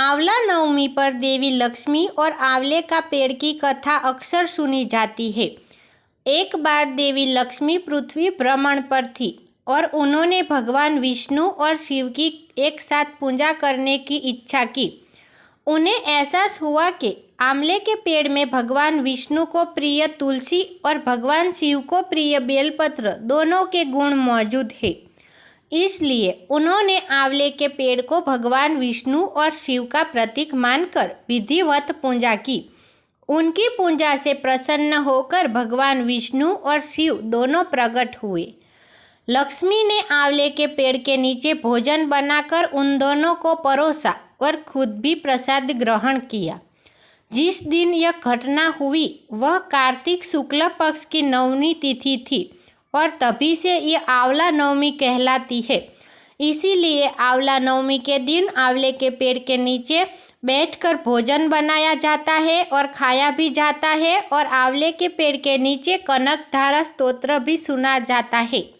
आंवला नवमी पर देवी लक्ष्मी और आंवले का पेड़ की कथा अक्सर सुनी जाती है। एक बार देवी लक्ष्मी पृथ्वी भ्रमण पर थी और उन्होंने भगवान विष्णु और शिव की एक साथ पूजा करने की इच्छा की। उन्हें एहसास हुआ कि आंवले के पेड़ में भगवान विष्णु को प्रिय तुलसी और भगवान शिव को प्रिय बेलपत्र दोनों के गुण मौजूद है। इसलिए उन्होंने आंवले के पेड़ को भगवान विष्णु और शिव का प्रतीक मानकर विधिवत पूजा की। उनकी पूजा से प्रसन्न होकर भगवान विष्णु और शिव दोनों प्रकट हुए। लक्ष्मी ने आंवले के पेड़ के नीचे भोजन बनाकर उन दोनों को परोसा और खुद भी प्रसाद ग्रहण किया। जिस दिन यह घटना हुई, वह कार्तिक शुक्ल पक्ष की नवमी तिथि थी। और तभी से ये आंवला नवमी कहलाती है। इसीलिए आंवला नवमी के दिन आंवले के पेड़ के नीचे बैठकर भोजन बनाया जाता है और खाया भी जाता है और आंवले के पेड़ के नीचे कनक, धारा, स्तोत्र भी सुना जाता है।